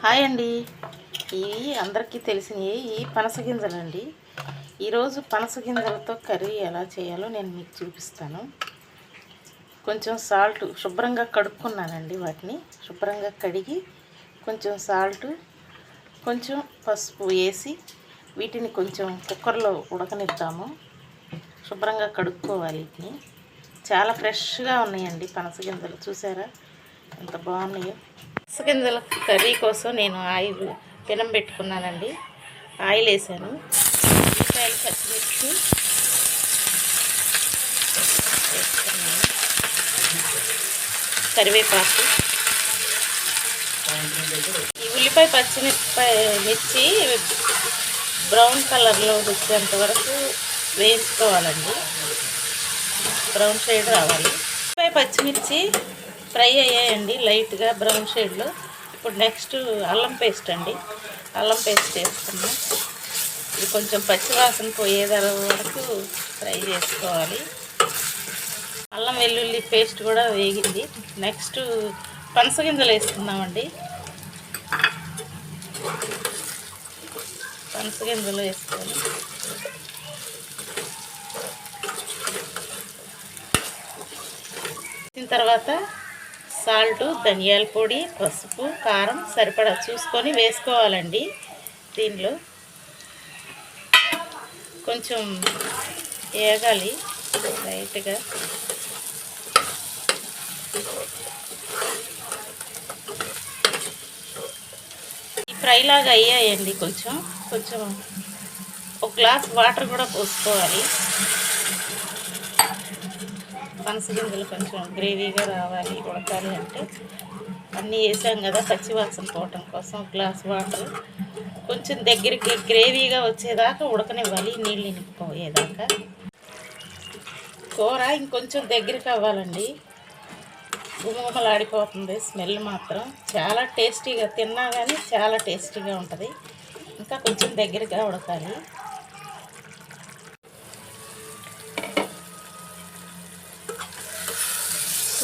Hi అండి. ఇవి అందరికీ తెలిసినవి ఈ పనస గింజలండి. ఈరోజు పనస గింజలతో కర్రీ ఎలా చేయాలో నేను మీకు చూపిస్తాను. కొంచెం సాల్ట్ శుభ్రంగా కడుక్కున్నానండి వాటిని. శుభ్రంగా కడిగి కొంచెం సాల్ట్ కొంచెం పసుపు వేసి వీటిని కొంచెం కుక్కర్లో ఉడకనిద్దాము. శుభ్రంగా కడుక్కోవాలి వీటిని. చాలా ఫ్రెష్గా ఉన్నాయండి పనస గింజలు. చూసారా? ఎంత బాగున్నాయో. గింజల కర్రీ కోసం నేను ఆయిల్ పెనం పెట్టుకున్నానండి. ఆయిల్ వేసాను. ఉల్లిపాయలు పచ్చిమిర్చి వేసుకున్నాను కరివేపాకు. ఈ ఉల్లిపాయ పచ్చిమిరపాయ మిర్చి బ్రౌన్ కలర్లో వచ్చేంత వరకు వేయించుకోవాలండి. బ్రౌన్ షేడ్ రావాలి. ఉల్లిపాయ పచ్చిమిర్చి ఫ్రై అయ్యాయండి లైట్గా బ్రౌన్ షేడ్లో. ఇప్పుడు నెక్స్ట్ అల్లం పేస్ట్ అండి. అల్లం పేస్ట్ వేసుకున్నాం. ఇది కొంచెం పచ్చివాసన పోయేదర వరకు ఫ్రై చేసుకోవాలి. అల్లం వెల్లుల్లి పేస్ట్ కూడా వేగింది. నెక్స్ట్ పనసగింజలు వేసుకున్నామండి పనసగింజలు వేసుకొని. తర్వాత సాల్ట్ ధనియాల పొడి పసుపు కారం సరిపడా చూసుకొని వేసుకోవాలండి దీనిలో. కొంచెం వేగాలి లైట్గా. ఈ ఫ్రై లాగా అయ్యాయండి కొంచెం. కొంచెం ఒక గ్లాస్ వాటర్ కూడా పోసుకోవాలి. పనస గింజలు కొంచెం. గ్రేవీగా రావాలి ఉడకాలి అంటే అన్నీ వేసాం కదా పచ్చివాసన పోవటం కోసం గ్లాస్ వాటర్ కొంచెం దగ్గరికి గ్రేవీగా వచ్చేదాకా ఉడకనివ్వాలి నీళ్ళు ఇనికిపోయేదాకా కూర ఇంకొంచెం దగ్గరికి అవ్వాలండి. గుమగుమలాడిపోతుంది స్మెల్ మాత్రం. చాలా టేస్టీగా తిన్నా కానీ చాలా టేస్టీగా ఉంటుంది. ఇంకా కొంచెం దగ్గరగా ఉడకాలి.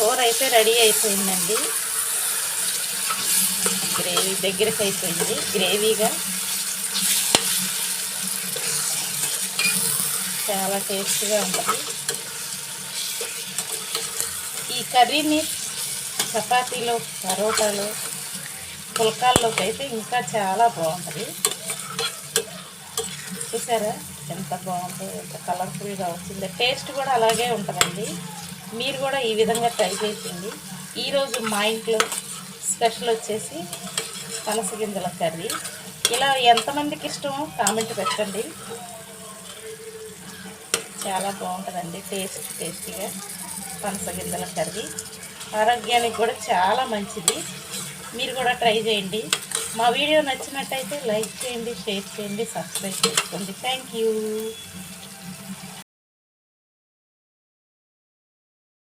కూర అయితే రెడీ అయిపోయిందండి. గ్రేవీ దగ్గరికి అయిపోయింది. గ్రేవీగా చాలా టేస్టీగా ఉంటుంది ఈ కర్రీని చపాతీలో పరోటాలు పుల్కాల్లోకి అయితే ఇంకా చాలా బాగుంటుంది. చూసారా? ఎంత బాగుందో ఎంత కలర్ఫుల్గా వచ్చిందో. టేస్ట్ కూడా అలాగే ఉంటుందండి. మీరు కూడా ఈ విధంగా ట్రై చేసింది ఈరోజు మా ఇంట్లో స్పెషల్ వచ్చేసి పనస గింజల కర్రీ. ఇలా ఎంతమందికి ఇష్టమో కామెంట్ పెట్టండి. చాలా బాగుంటుందండి టేస్ట్ టేస్టీగా పనస గింజల కర్రీ. ఆరోగ్యానికి కూడా చాలా మంచిది. మీరు కూడా ట్రై చేయండి. మా వీడియో నచ్చినట్టయితే లైక్ చేయండి షేర్ చేయండి సబ్స్క్రైబ్ చేసుకోండి. Thank you